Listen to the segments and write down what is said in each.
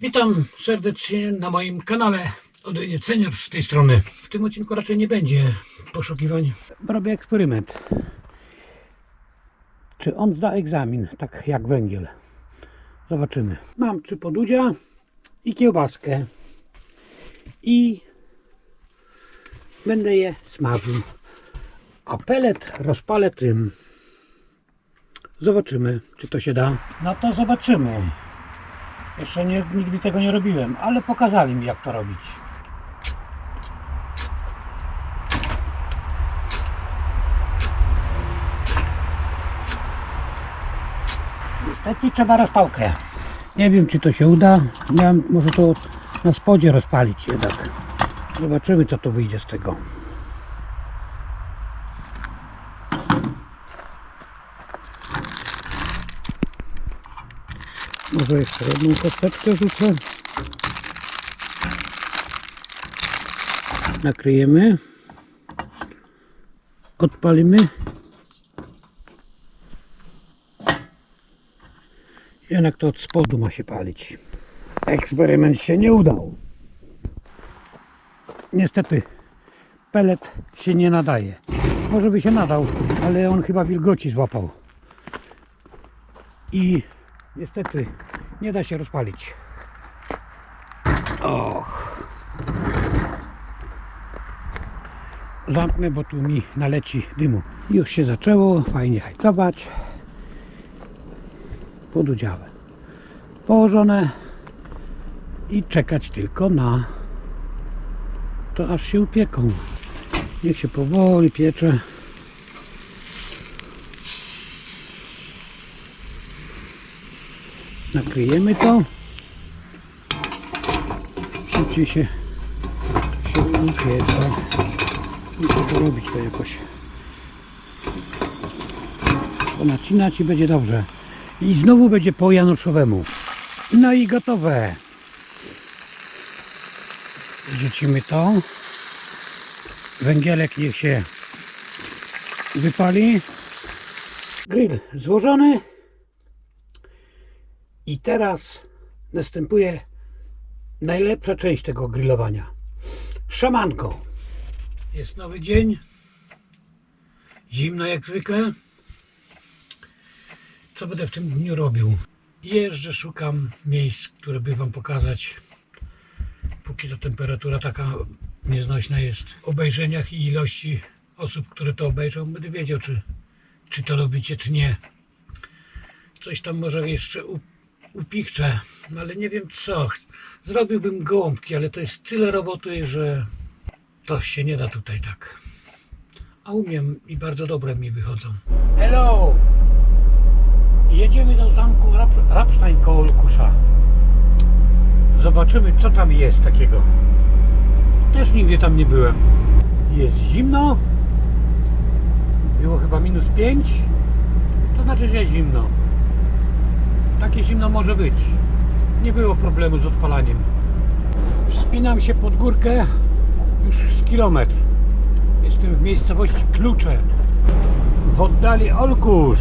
Witam serdecznie na moim kanale Odejnie Ceniacz z tej strony. W tym odcinku raczej nie będzie poszukiwań. Robię eksperyment. Czy on zda egzamin, tak jak węgiel? Zobaczymy. Mam trzy podudzia i kiełbaskę. I będę je smażył. A pelet rozpalę tym. Zobaczymy, czy to się da. No to zobaczymy. Jeszcze nie, nigdy tego nie robiłem, ale pokazali mi jak to robić. Niestety trzeba rozpałkę. Nie wiem czy to się uda. Miałem może to na spodzie rozpalić jednak. Zobaczymy co to wyjdzie z tego. Może jeszcze jedną kosteczkę rzucę. Nakryjemy. Odpalimy. Jednak to od spodu ma się palić. Eksperyment się nie udał. Niestety pelet się nie nadaje. Może by się nadał, ale on chyba wilgoci złapał. I niestety nie da się rozpalić. Och. Zamknę, bo tu mi naleci dymu. Już się zaczęło fajnie hajcować. Podudziałe. Położone i czekać tylko na to aż się upieką. Niech się powoli piecze. Nakryjemy to. Szybciej się się upiecze muszę to robić to jakoś. Ponacinać i będzie dobrze. I znowu będzie po januszowemu no i gotowe. Rzucimy to. Węgielek niech się wypali. Grill złożony i teraz następuje najlepsza część tego grillowania. Szamanko. Jest nowy dzień. Zimno jak zwykle. Co będę w tym dniu robił? Jeżdżę, szukam miejsc, które by Wam pokazać. Póki ta temperatura taka nieznośna jest. W obejrzeniach i ilości osób, które to obejrzą, będę wiedział, czy, czy to lubicie, czy nie. Coś tam może jeszcze upichczę, ale nie wiem co. Zrobiłbym gołąbki, ale to jest tyle roboty, że to się nie da tutaj tak. A umiem i bardzo dobre mi wychodzą. Hello! Jedziemy do zamku Rap Rapstein koło Lukusza. Zobaczymy co tam jest takiego. Też nigdy tam nie byłem. Jest zimno. Było chyba minus 5. To znaczy, że jest zimno. Takie zimno może być. Nie było problemu z odpalaniem. Wspinam się pod górkę już z kilometr. Jestem w miejscowości Klucze. W oddali Olkusz.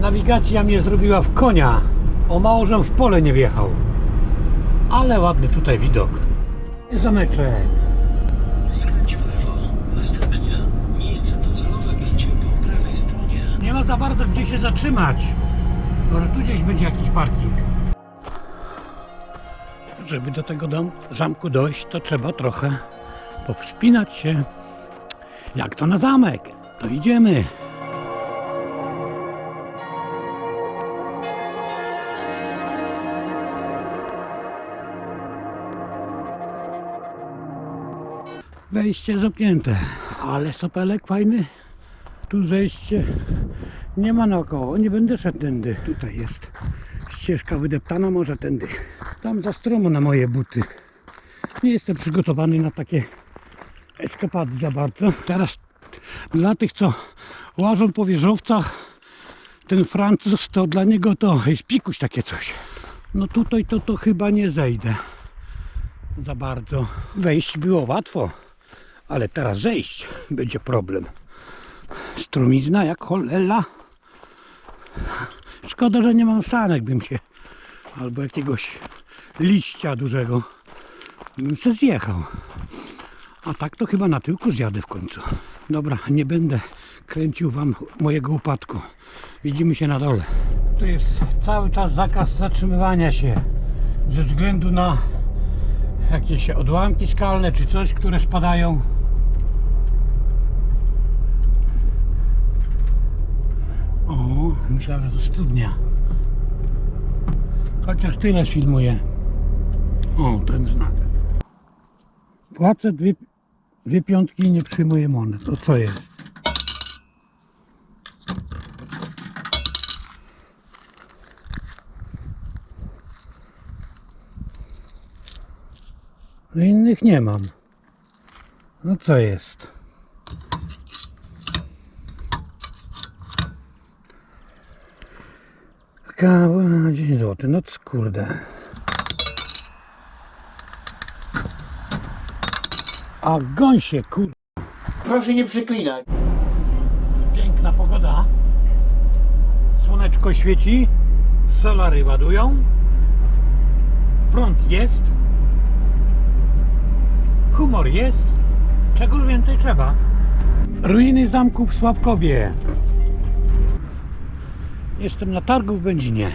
Nawigacja mnie zrobiła w konia. O mało, żem w pole nie wjechał. Ale ładny tutaj widok. Zameczek. Nie ma za bardzo gdzie się zatrzymać. Może tu gdzieś będzie jakiś parking. Żeby do tego dom, zamku dojść, to trzeba trochę powspinać się. Jak to na zamek? To idziemy. Wejście zamknięte, ale sopelek fajny. Tu zejście nie ma naokoło, nie będę szedł tędy. Tutaj jest ścieżka wydeptana, może tędy. Tam za stromo na moje buty. Nie jestem przygotowany na takie eskapady za bardzo. Teraz dla tych, co łażą po wieżowcach, ten Francuz, to dla niego to jest pikuś takie coś. No tutaj to, to chyba nie zejdę za bardzo. Wejść było łatwo, ale teraz zejść będzie problem strumizna jak cholera. Szkoda, że nie mam sanek, bym się albo jakiegoś liścia dużego bym się zjechał. A tak to chyba na tyłku zjadę w końcu. Dobra, nie będę kręcił wam mojego upadku. Widzimy się na dole. Tu jest cały czas zakaz zatrzymywania się ze względu na jakieś odłamki skalne czy coś, które spadają. O, myślałem, że to studnia. Chociaż tyle filmuję. O, ten znak. Płacę dwie, dwie piątki i nie przyjmuję monet. To co jest? No innych nie mam. No co jest? Kawa 10 zł. No kurde. A gąsie, kurde. Proszę nie przeklinać. Piękna pogoda. Słoneczko świeci. Solary ładują. Prąd jest. Humor jest. Czego więcej trzeba? Ruiny zamku w Sławkowie. Jestem na targu w Będzinie.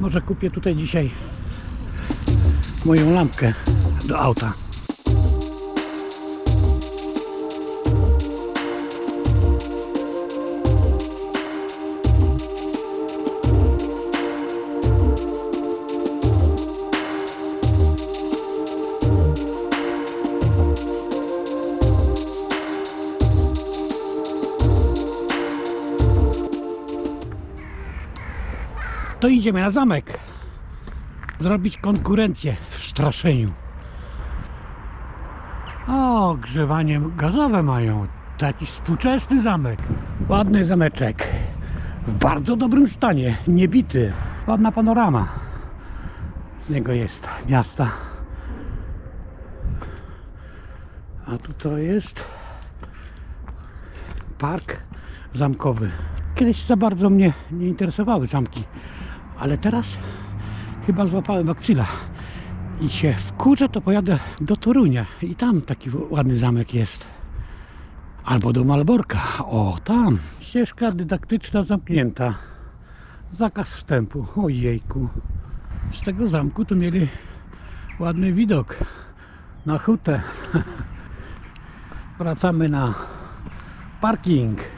Może kupię tutaj dzisiaj moją lampkę do auta. To idziemy na zamek. Zrobić konkurencję w straszeniu. O, grzewanie gazowe mają. Taki współczesny zamek. Ładny zameczek. W bardzo dobrym stanie. Niebity. Ładna panorama. Z niego jest miasta. A tu to jest park zamkowy. Kiedyś za bardzo mnie nie interesowały zamki, ale teraz chyba złapałem bakcyla i się wkurzę, to pojadę do Torunia i tam taki ładny zamek jest. Albo do Malborka, o tam. Ścieżka dydaktyczna zamknięta. Zakaz wstępu, ojejku. Z tego zamku to mieli ładny widok na hutę. Wracamy na parking.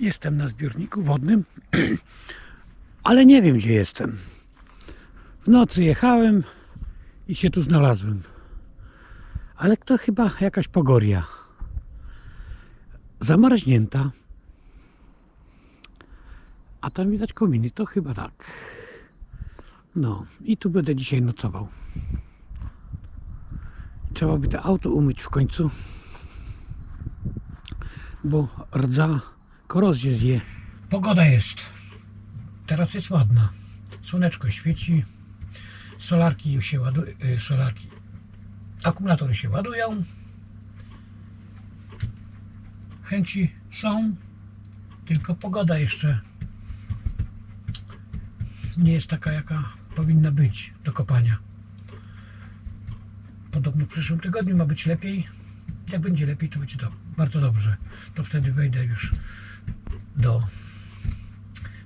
Jestem na zbiorniku wodnym, ale nie wiem gdzie jestem. W nocy jechałem i się tu znalazłem. Ale to chyba jakaś pogoria. Zamarznięta. A tam widać kominy, to chyba tak. No i tu będę dzisiaj nocował. Trzeba by to auto umyć w końcu, bo rdza korozję zje. Pogoda jest. Teraz jest ładna. Słoneczko świeci. Solarki się ładują. Solarki. Akumulatory się ładują. Chęci są. Tylko pogoda jeszcze nie jest taka, jaka powinna być do kopania. Podobno w przyszłym tygodniu ma być lepiej. Jak będzie lepiej, to będzie do, bardzo dobrze. To wtedy wejdę już do,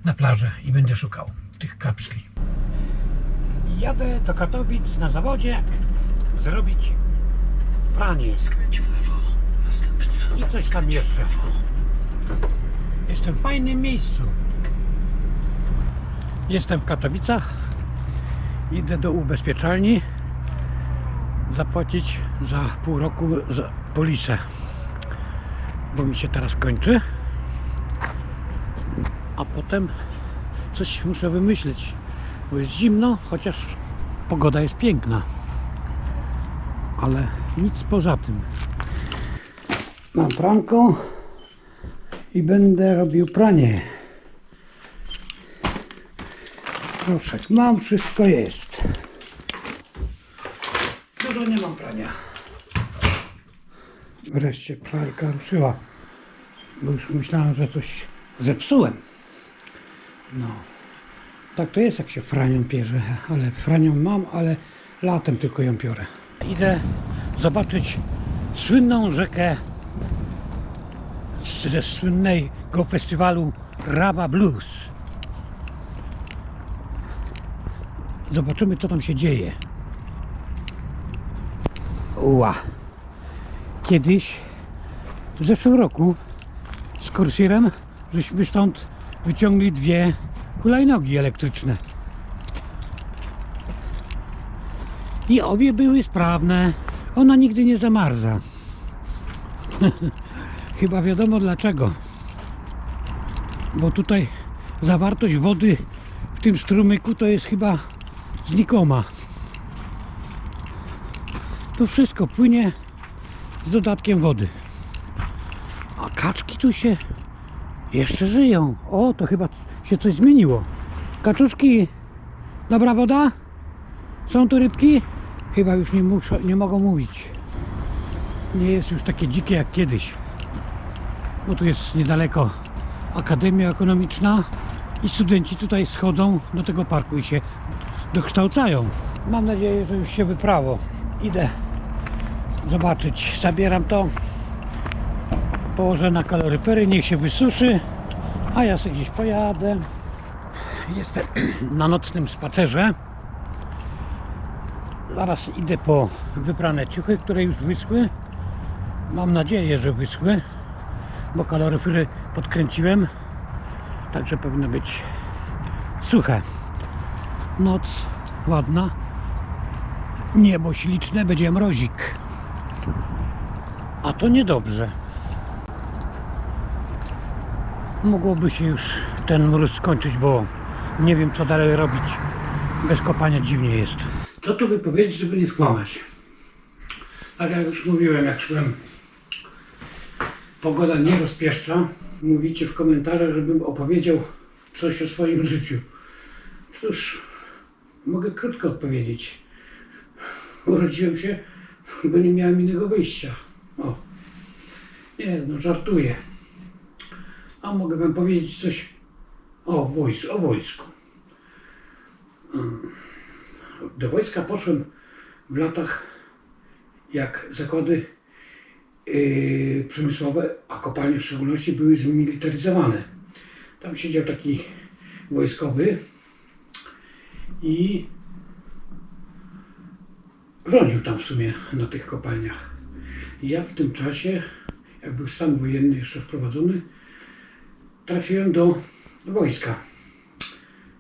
na plażę i będę szukał tych kapsli. Jadę do Katowic na zawodzie zrobić pranie Skręć w lewo. Następnie i coś tam jeszcze. Jestem w fajnym miejscu. Jestem w Katowicach. Idę do ubezpieczalni zapłacić za pół roku za polisę. Bo mi się teraz kończy. A potem coś muszę wymyślić. Bo jest zimno, chociaż pogoda jest piękna. Ale nic poza tym. Mam pranką i będę robił pranie. Proszę, mam, wszystko jest. Dużo nie mam prania. Wreszcie pralka ruszyła. Bo już myślałem, że coś zepsułem. No. Tak to jest, jak się franią pierze, ale franią mam, ale latem tylko ją piorę. Idę zobaczyć słynną rzekę ze słynnego festiwalu Raba Blues. Zobaczymy, co tam się dzieje. Ła. Kiedyś, w zeszłym roku, z kursierem, żeśmy stąd wyciągli dwie hulajnogi elektryczne. I obie były sprawne. Ona nigdy nie zamarza. Chyba wiadomo dlaczego. Bo tutaj zawartość wody w tym strumyku to jest chyba znikoma. To wszystko płynie z dodatkiem wody. A kaczki tu się jeszcze żyją. O, to chyba się coś zmieniło. Kaczuszki, dobra woda? Są tu rybki? Chyba już nie, muszą, nie mogą mówić. Nie jest już takie dzikie jak kiedyś. Bo tu jest niedaleko Akademia Ekonomiczna i studenci tutaj schodzą do tego parku i się dokształcają. Mam nadzieję, że już się wyprawo. Idę zobaczyć. Zabieram to. Położę na kaloryfery, niech się wysuszy. A ja sobie gdzieś pojadę. Jestem na nocnym spacerze. Zaraz idę po wyprane ciuchy, które już wyschły. Mam nadzieję, że wyschły, bo kaloryfery podkręciłem. Także powinno być suche. Noc ładna. Niebo śliczne, będzie mrozik. A to niedobrze. Mogłoby się już ten mróz skończyć, bo nie wiem co dalej robić. Bez kopania dziwnie jest. Co tu by powiedzieć, żeby nie skłamać? Tak jak już mówiłem, jak szłem, pogoda nie rozpieszcza. Mówicie w komentarzach, żebym opowiedział coś o swoim życiu. Cóż, mogę krótko odpowiedzieć. Urodziłem się, bo nie miałem innego wyjścia. O. Nie, no żartuję. A mogę wam powiedzieć coś o, wojs o wojsku. Do wojska poszłem w latach, jak zakłady yy, przemysłowe, a kopalnie w szczególności, były zmilitaryzowane. Tam siedział taki wojskowy i rządził tam w sumie na tych kopalniach. Ja w tym czasie, jak był stan wojenny jeszcze wprowadzony, trafiłem do wojska.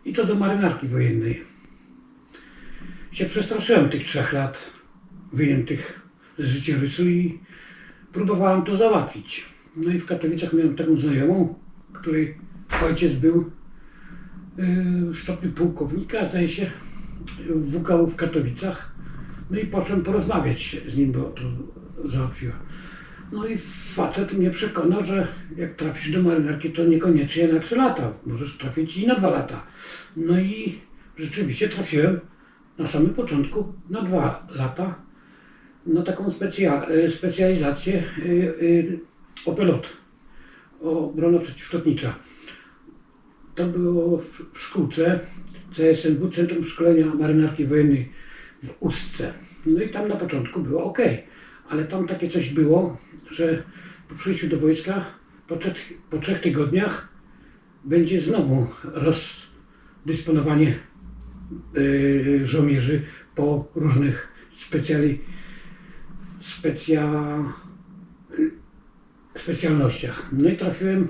I to do marynarki wojennej. Się przestraszyłem tych trzech lat wyjętych z życiorysu i próbowałem to załatwić. No i w Katowicach miałem taką znajomą, której ojciec był yy, w stopniu pułkownika, zdaje się, w WKU w Katowicach. No i poszedłem porozmawiać z nim, bo to załatwiła. No i facet mnie przekonał, że jak trafisz do marynarki, to niekoniecznie na 3 lata. Możesz trafić i na 2 lata. No i rzeczywiście trafiłem na samym początku na 2 lata na taką specja, e, specjalizację y, y, OPLOT, obrona przeciwlotnicza. To było w szkółce CSNW, Centrum Szkolenia Marynarki Wojennej w Ustce. No i tam na początku było ok, ale tam takie coś było, że po przyjściu do wojska po trzech, po trzech tygodniach będzie znowu rozdysponowanie y, żołnierzy po różnych specjali, specja, specjalnościach. No i trafiłem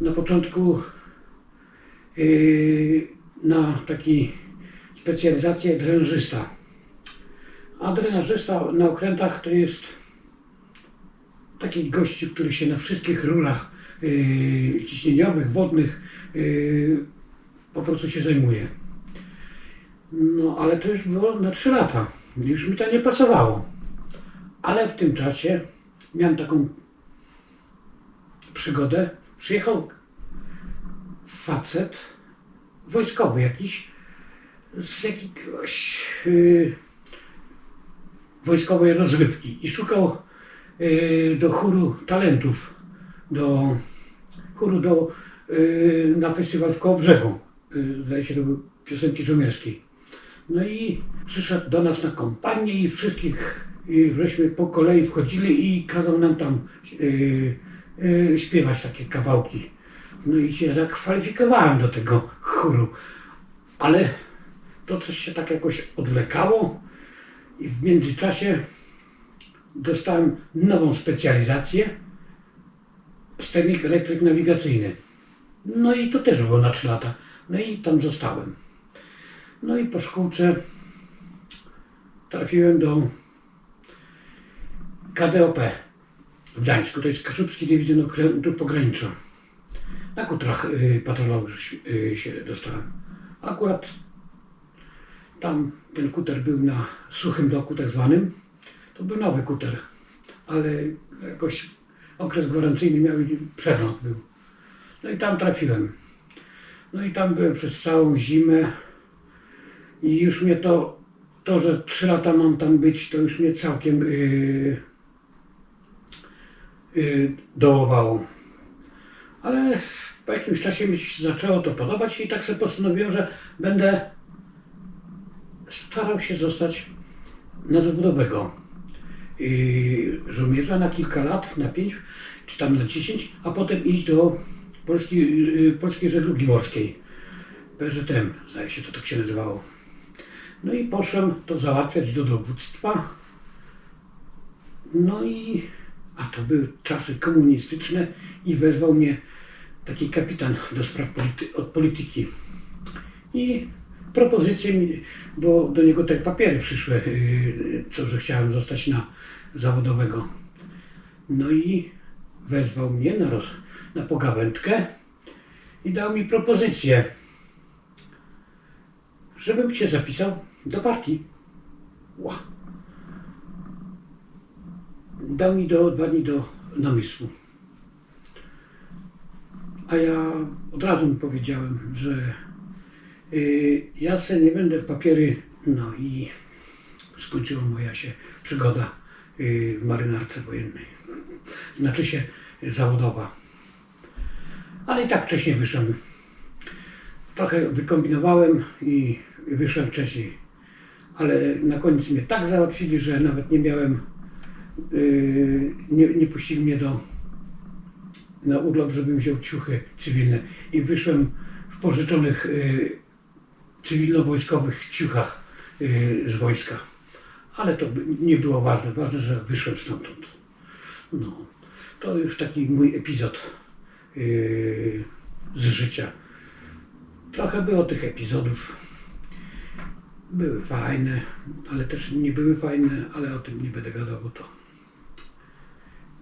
na początku yy, na taki specjalizację drężysta. A drenażysta na okrętach to jest taki gościu, który się na wszystkich rurach yy, ciśnieniowych, wodnych yy, po prostu się zajmuje. No ale to już było na 3 lata. Już mi to nie pasowało. Ale w tym czasie miałem taką przygodę. Przyjechał facet wojskowy jakiś z jakiegoś yy, wojskowej rozrywki i szukał yy, do chóru talentów do chóru do, y, na festiwal w Kołobrzegu. Y, zdaje się, to piosenki żołnierskiej. No i przyszedł do nas na kompanię i wszystkich i żeśmy po kolei wchodzili i kazał nam tam y, y, śpiewać takie kawałki. No i się zakwalifikowałem do tego chóru. Ale to coś się tak jakoś odwlekało i w międzyczasie dostałem nową specjalizację sternik elektryk nawigacyjny. No i to też było na 3 lata. No i tam zostałem. No i po szkółce trafiłem do KDOP w Gdańsku. To jest Kaszubski Dywizjon Okrętu Pogranicza. Na kutrach y, patrolowych y, się dostałem. Akurat tam ten kuter był na suchym doku tak zwanym. To był nowy kuter, ale jakoś okres gwarancyjny miał przegląd był. No i tam trafiłem. No i tam byłem przez całą zimę i już mnie to, to że trzy lata mam tam być, to już mnie całkiem yy, yy, dołowało. Ale po jakimś czasie mi się zaczęło to podobać i tak sobie postanowiłem, że będę starał się zostać na zawodowego yy, żołnierza na kilka lat, na pięć, czy tam na dziesięć, a potem iść do Polskiej, yy, Polskiej Żeglugi Morskiej. PŻM, zdaje się to tak się nazywało. No i poszedłem to załatwiać do dowództwa. No i, a to były czasy komunistyczne i wezwał mnie taki kapitan do spraw polity, od polityki. I propozycje mi, bo do niego te papiery przyszły, yy, co, że chciałem zostać na zawodowego. No i wezwał mnie na, roz, na pogawędkę i dał mi propozycję, żebym się zapisał do partii. Ła. Dał mi do, dwa dni do namysłu. A ja od razu mu powiedziałem, że y, ja se nie będę w papiery. No i skończyła moja się przygoda y, w marynarce wojennej. Znaczy się zawodowa. Ale i tak wcześniej wyszedłem. Trochę wykombinowałem i wyszedłem wcześniej. Ale na koniec mnie tak załatwili, że nawet nie miałem, yy, nie, nie puścili mnie do, na urlop, żebym wziął ciuchy cywilne. I wyszłem w pożyczonych cywilno-wojskowych ciuchach yy, z wojska. Ale to nie było ważne. Ważne, że wyszłem stamtąd. No, to już taki mój epizod yy, z życia. Trochę było tych epizodów. Były fajne, ale też nie były fajne, ale o tym nie będę gadał, bo to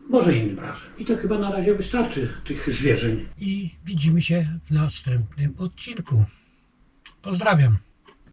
może innym razem. I to chyba na razie wystarczy tych zwierzeń. I widzimy się w następnym odcinku. Pozdrawiam.